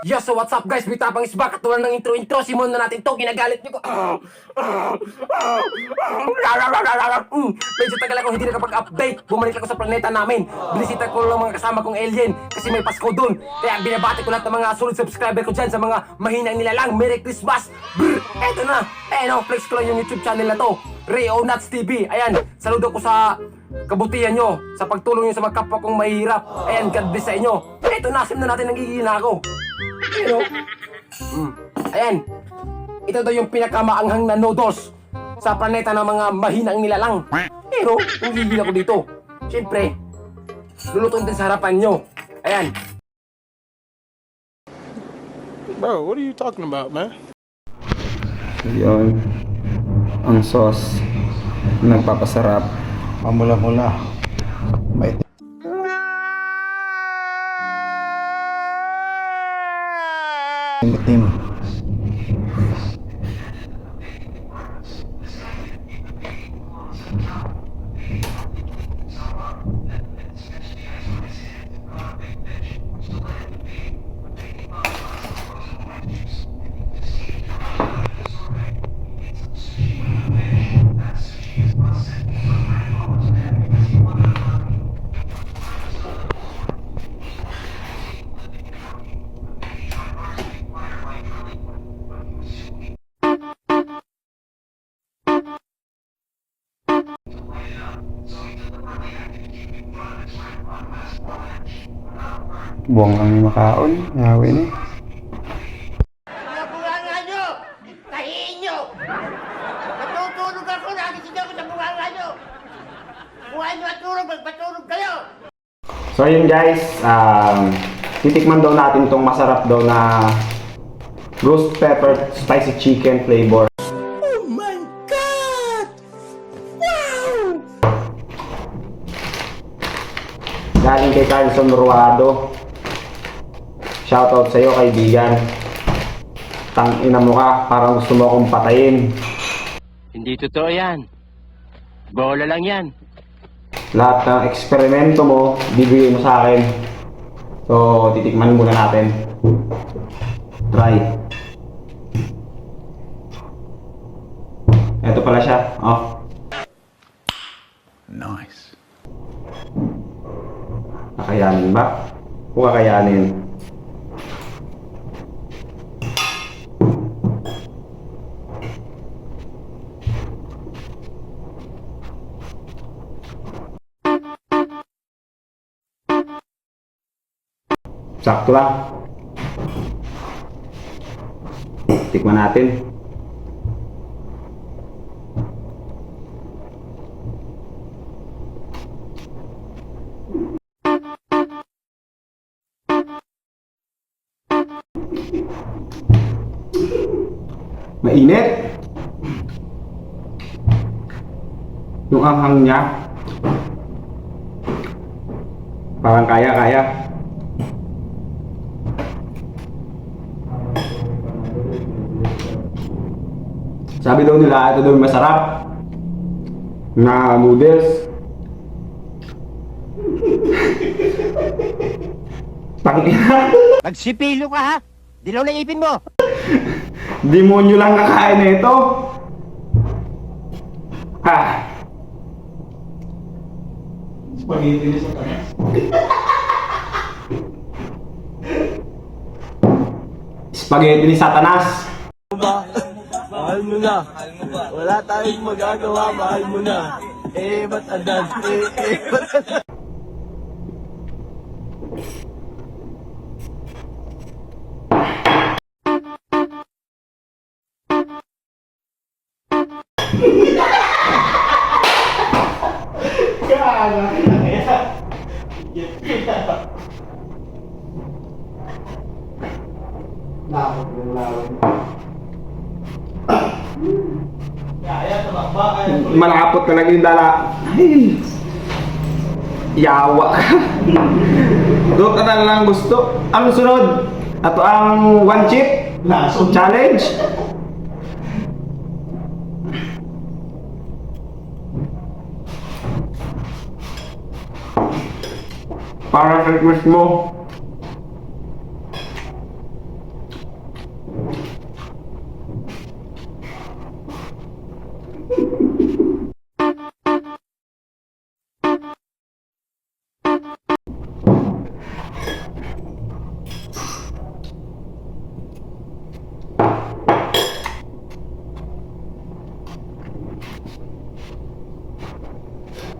Yo, so what's up guys? Bitapang is back. Katulad ng intro-intro, simon na natin to. Ginagalit niyo ko. Mm, Medyo tagal ako hindi nakapag-update. Bumalik ako sa planeta namin. Binisita ko lang mga kasama kong alien kasi may Pasko dun. Kaya binabati ko lahat ng mga solid subscriber ko dyan sa mga mahinang nilalang. Merry Christmas! Brr! Eto na! Eh no, flex ko lang yung YouTube channel na to. Ray Nuts TV. Ayan, saludo ko sa kabutihan nyo, sa pagtulong nyo sa mga kapwa kong mahirap. Ayan, God bless sa inyo. Eto na, sim na natin nagigina ako. Pero, mm, ayan, ito daw yung pinakamaanghang na noodles sa planeta ng mga mahinang nilalang. Pero, kung gigil ako dito, siyempre, lulutuin din sa harapan nyo. Ayan, Bro, what are you talking about, man? Yun. Ang sauce. Nagpapasarap. Mamula-mula. Itim. Buwang kami makaon. Yawi ni. Bunganga nyo! Tahiin nyo! Matutulog ako, nagising ako sa bunganga nyo! Buhay nyo at tulog, magpatulog kayo! So yun guys, um, titikman daw natin tong masarap daw na roast pepper spicy chicken flavor. Carlson Ruado. Shoutout sa'yo kaibigan. Tang ina mo ka, parang gusto mo akong patayin. Hindi totoo yan. Bola lang yan. Lahat ng eksperimento mo, bibigay mo sa akin. So, titikman muna natin. Try. Ito pala siya. Oh. Nice. Kakayanin ba? Kung kakayanin. Sakto lang. Tikman natin. Mainit. Yung anghang niya. Parang kaya-kaya. Sabi daw nila, ito daw masarap na noodles. Tangina. Nagsipilo ka ha? Dilaw na ipin mo. Demonyo lang kakain na ito. Ah. Spaghetti ni sa taas. Spaghetti ni Satanas. Mahal mo na. Wala tayong magagawa, mahal mo na. Eh, ba't agad? Eh, eh, ba't agad? Malapot talaga yung dala. Ay. Yawa ka. Doon ka na lang gusto. Ano sunod? Ato ang one chip Lason. challenge. Para sa request mo.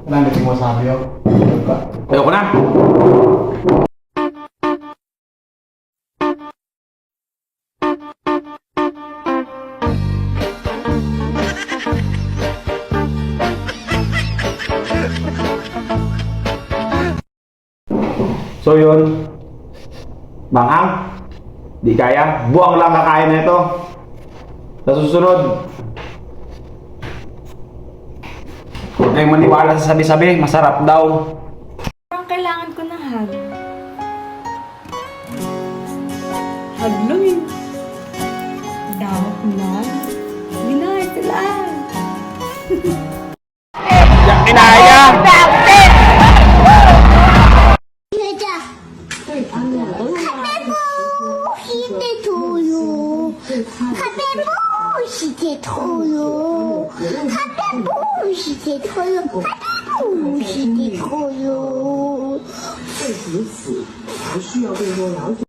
Wala na mo sabi yun. Ayoko na. So yun, Manghang, di kaya, buwang lang kakain na ito. Sa susunod, kayong maniwala sa sabi-sabi, masarap daw. Parang kailangan ko ng hug. Hug lang eh. Dawat na. Hindi na, ito lang. Inaya! してとよ。はべぼうしてとよ。はべぼうしてとよ。はべぼうしてとよ。